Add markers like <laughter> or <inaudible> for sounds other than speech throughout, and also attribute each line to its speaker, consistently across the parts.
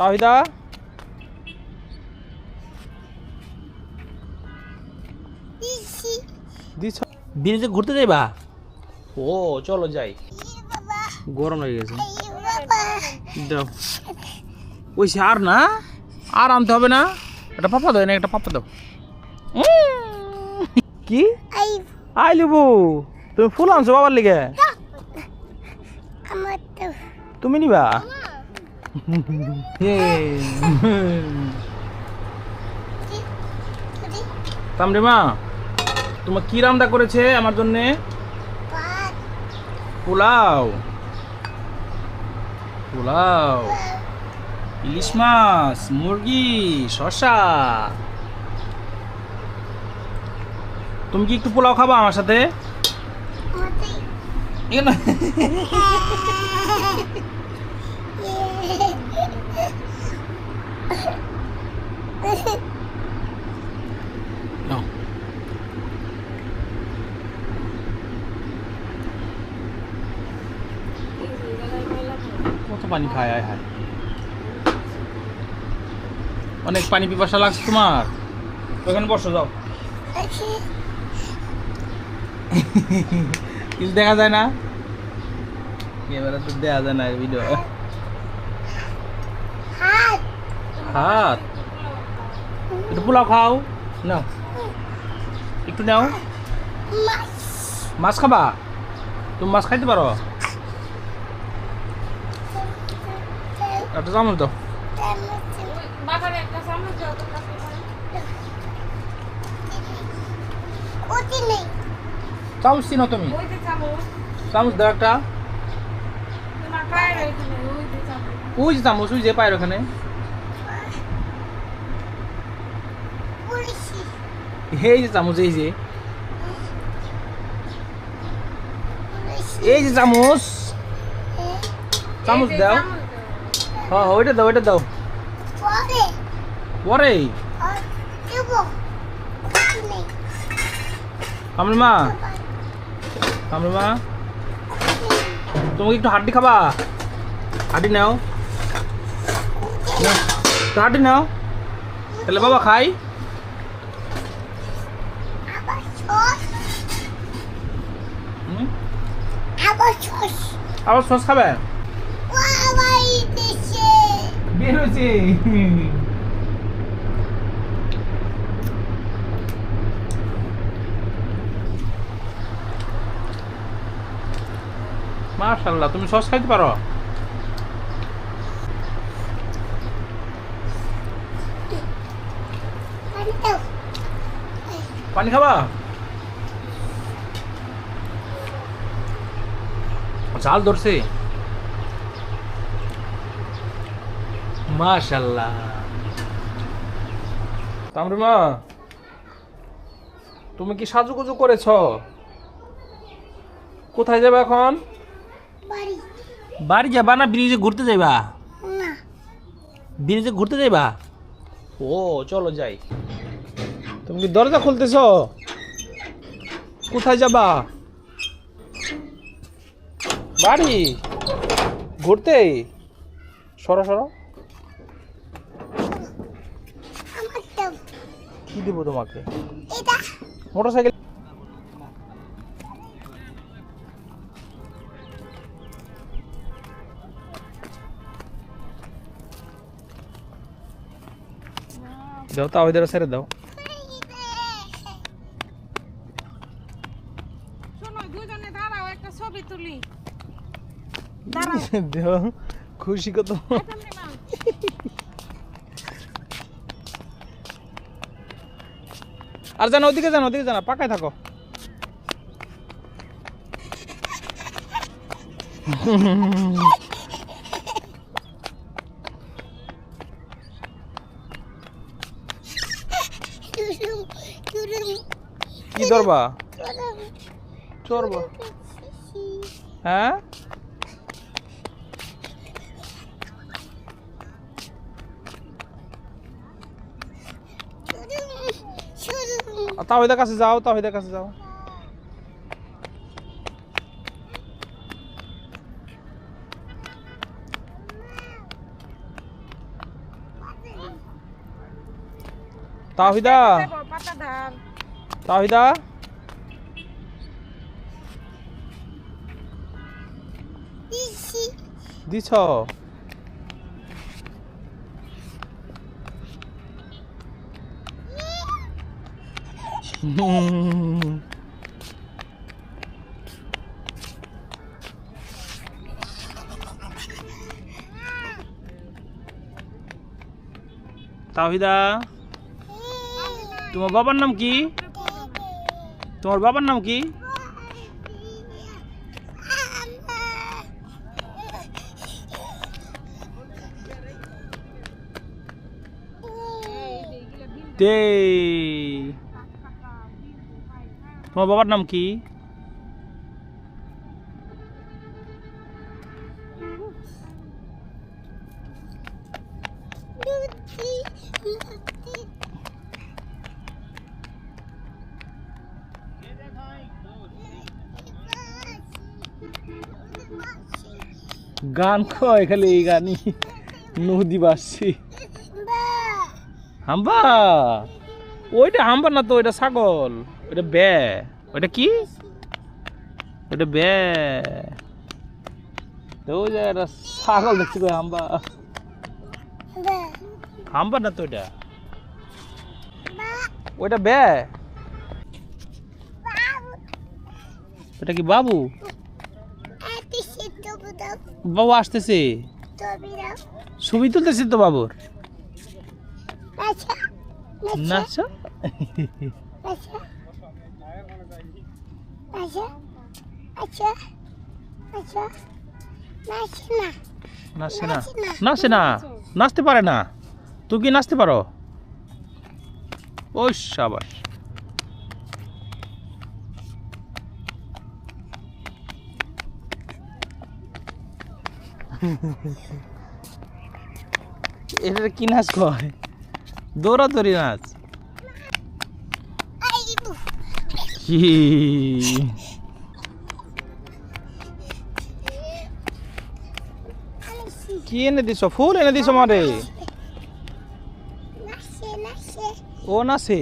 Speaker 1: তাহিদা? দিছ। ব্রিজে ঘুরতে যাইবা? ও চলো যাই। গরম হয়ে গেছে। দাও। ওই সে আর না? আর আনতে হবে না? একটা পাপা দাও না একটা পাপা দাও। কি? আই। লিবু তুমি ফুল আনছো বাবার লিগে? তুমি নিবা। <laughs> তামরে মা তোমার কি রান্না করেছে আমার জন্য? পোলাও। পোলাও। ইলিশ মাছ মুরগি শশা তুমি কি একটু পোলাও খাবা আমার সাথে? <laughs> নাও। কত পানি খায়, আয় হায়। অনেক পানি পিপাসা লাগছে তোমার। ওখানে বসো, যাও। কিছু দেখা যায় না? এবারে তো দেখা যায় না ভিডিও হাত একটু পোলাও খাও। নাও। একটু নাও। মাছ খাবা? তুমি মাছ খাইতে পারো? একটা চামচ দাও।
Speaker 2: চামচ
Speaker 1: চিনো তুমি।
Speaker 2: চামচ
Speaker 1: দাও একটা।
Speaker 2: ওই যে চামচ
Speaker 1: ওই যে পায়ের ওখানে। এই যে চামচ এই যে এই যে চামচ চামচ দাও হ্যাঁ ওইটা দাও ওইটা দাও পরে কামড় মা কামড় মা তোমাকে একটু হাড্ডি খাবা? হাড্ডি নাও। হাড্ডি নাও। তাহলে বাবা খাই। আবার সস খাবে? বের হয়েছে। মাশাল্লাহ তুমি সস খাইতে পারো? পানি খাবা? জাল ধরছে। মাশাল্লাহ। তামরিমা তুমি কি সাজুগুজু করেছ? কোথায় যাবে এখন? বাড়ি। যাবা না ব্রিজে ঘুরতে যাইবা? ব্রিজে ঘুরতে যাইবা? ও চলো যাই। তুমি কি দরজা খুলতেছ? কোথায় যাবা? বাড়ি? ঘুরতে? সরো সরো। কি দেবো তোমাকে? মোটর সাইকেল দাও তাও ওই ছেড়ে দাও। <laughs> দেও খুশি কত আর জানো ওদিকে জানো ওদিকে জানো পাকায় থাকো। কি ধরবা। চড়বা। হ্যাঁ? তাহিদের কাছে যাও তাহিদের কাছে যাও। তাহিদা তাহিদা দিছ? <laughs> তাহিদা তোমার বাবার নাম কি? তোমার বাবার নাম কি? <laughs> দে তোমার বাবার নাম কি? গান কয় খালি এই গানই? নদী বাসছি হাম্বা। ওইটা হাম্বার না তো ওইটা ছাগল ওইটা বে ওইটা কি? ওইটা বে। তো ওই জায়গাটা ছাগল দেখছি কই হাম্বা হাম্বা না তো ওইটা? ওইটা বে? ওটা কি বাবু? বাবু আসতেছে। ছবি তুলতেছে তো বাবুর? নাচো নাচে না। নাচে না। নাচতে পারে না। তুই কি নাচতে পারো? ওই সাবাস। এটা কি নাচ কয়? দৌড়াদৌড়ি নাচ কি কি এনে দিছ? ফুল এনে দিছ মারে? ও নাচে।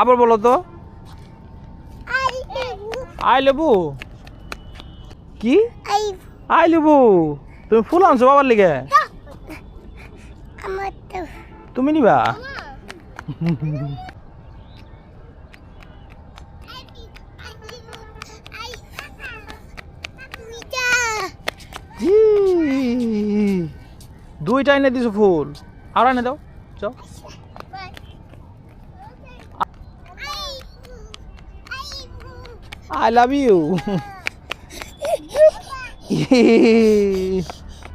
Speaker 1: আবার বলো তো। আই লেবু। কি? আই লেবু তুমি ফুল আনছো বাবার লিগে? তুমি নিবা? <laughs> দুইটা এনে দিছো ফুল। আর এনে দাও। যাও। I love you.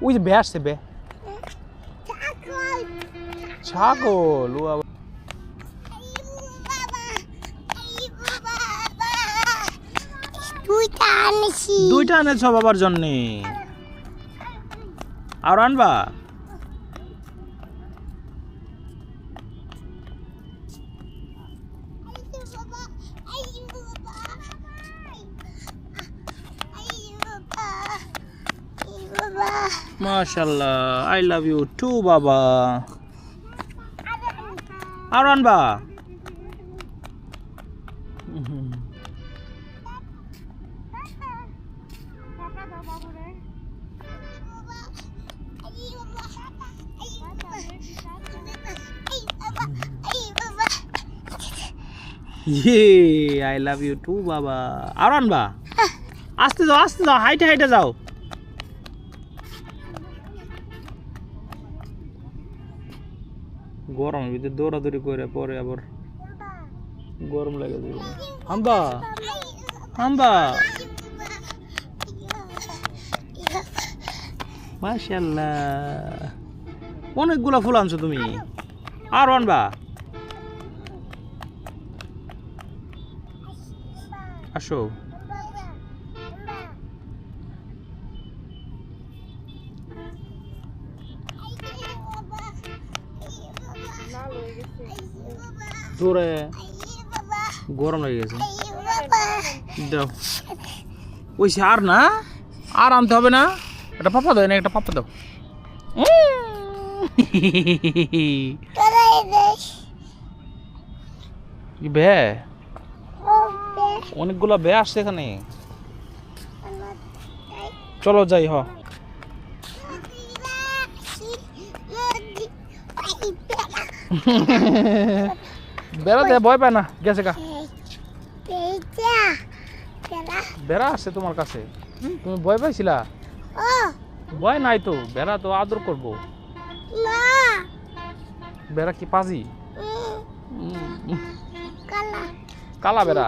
Speaker 1: ওই যে বে আসছে বে ছাগল ও
Speaker 3: দুইটা আনেছ।
Speaker 1: দুইটা এনেছ বাবার জন্যে। আর আনবা? মাশাল্লাহ আই লাভ ইউ টু বাবা। আর আনবা? আই লাভ ইউ টু বাবা। আর আনবা? আস্তে যাও আস্তে যাও, হাইটে হাইটে যাও। গরমের ভিতরে দৌড়াদৌড়ি করে পরে আবার গরম লাগে যাবে হাম্বা! হাম্বা! মাশাল্লাহ অনেকগুলা ফুল আনছো তুমি। আর আনবা? আসো। জোরে গরম লেগে গেছে। দাও। ওই আর না? আর আনতে হবে না? একটা পাপা দাও এনে একটা পাপা দাও। বে? অনেকগুলা বে আসছে এখানে। চলো যাই হ। বেড়াতে ভয় পায় না গেছে কা বেড়া। আসছে তোমার কাছে। তুমি ভয় পাইছিলা? ভয় নাই তো বেড়া তো আদর করব। বেড়া কি পাজি? কালা। বেড়া।